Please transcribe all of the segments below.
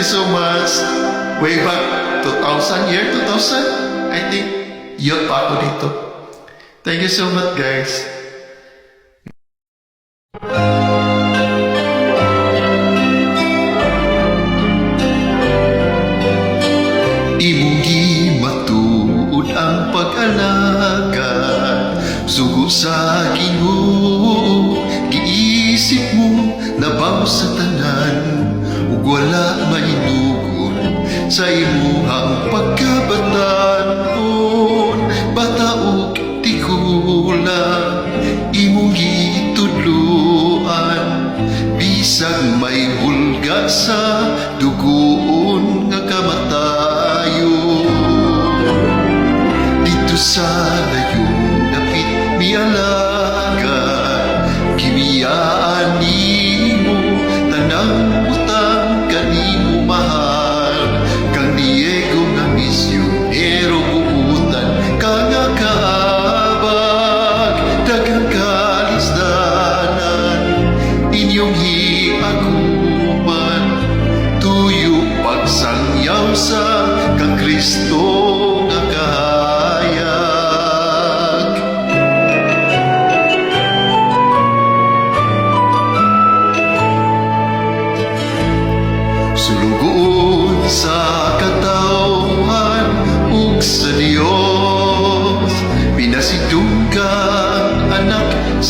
you so much. Way back 2000, year 2000, I think, youth pa ako dito. Thank you so much, guys. Imugi matuod ang pag-alaga Sugo sa ginoo Giisip mo Nabaw sa tanan Ug wala mainugon Sa imuhang pagkabatanon Bata ug tikula Imong gitudluan Bisag may hulga sa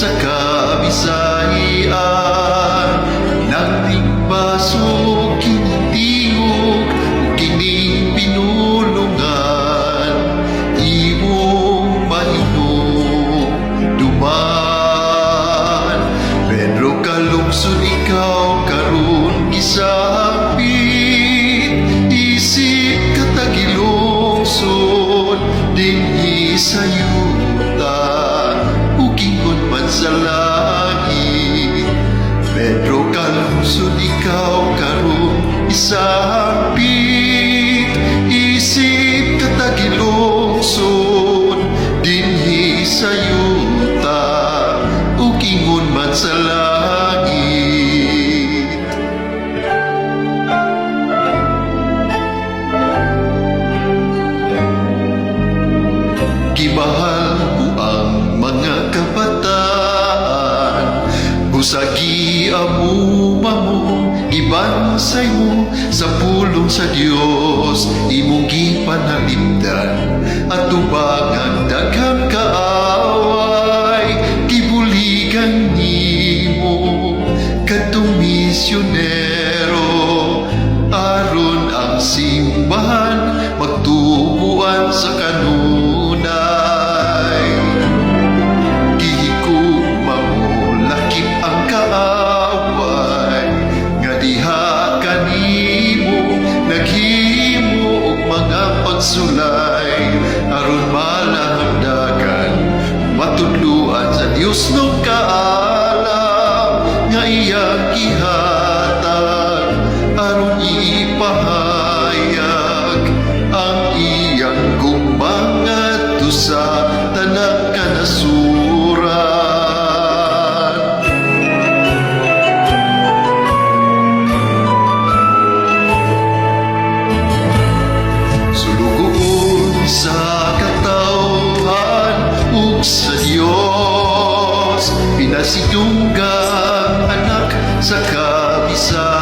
anak Busagi amuma mo Ibansay mo sa pulong sa Dios Imong gipanalipdan At tubangan daghang usnął Dios Pinasidunggang anak sa kabisahian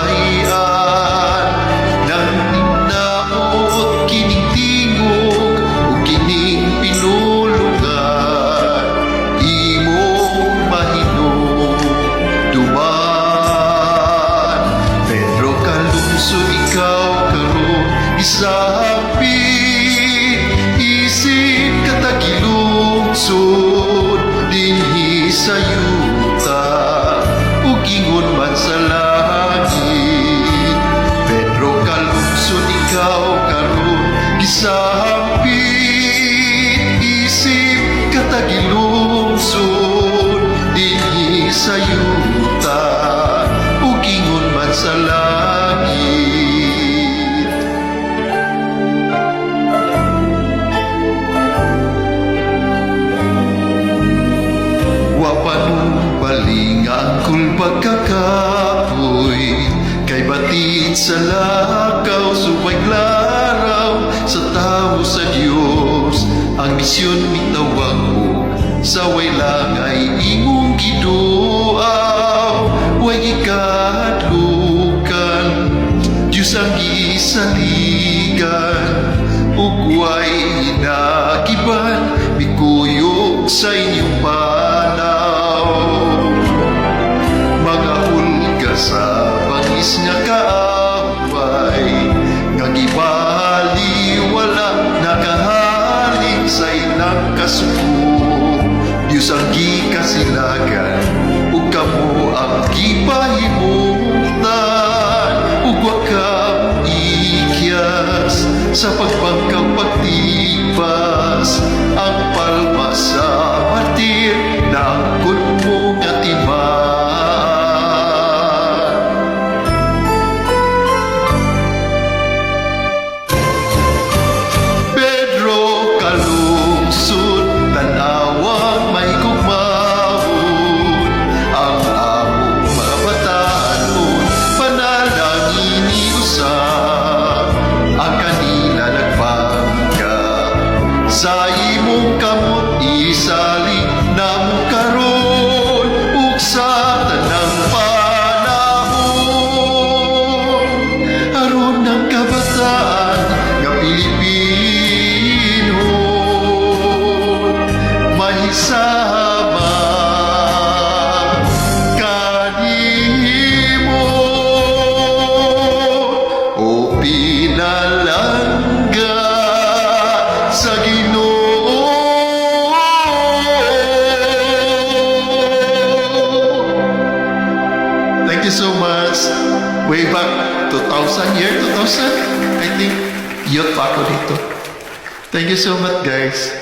sa yuta ug ingon man sa langit. Wapanubaling ang kulpag kakapoy Kay batid sa Pagpakaw subay laraw sa tao sa Dios ang misyon mitawag sa way sa inyong panaw. Mga hulga sa bangis nga kaaway. Nga gibali wala nakahalin sa ilang kasuko. Diyos ang gikasilagan ug kamo ang gipahimutan ug wa ka ikyas sa pagbangkaw pagtipas ang Way back 2000, year 2000, I think, youth ako dito. Thank you so much, guys.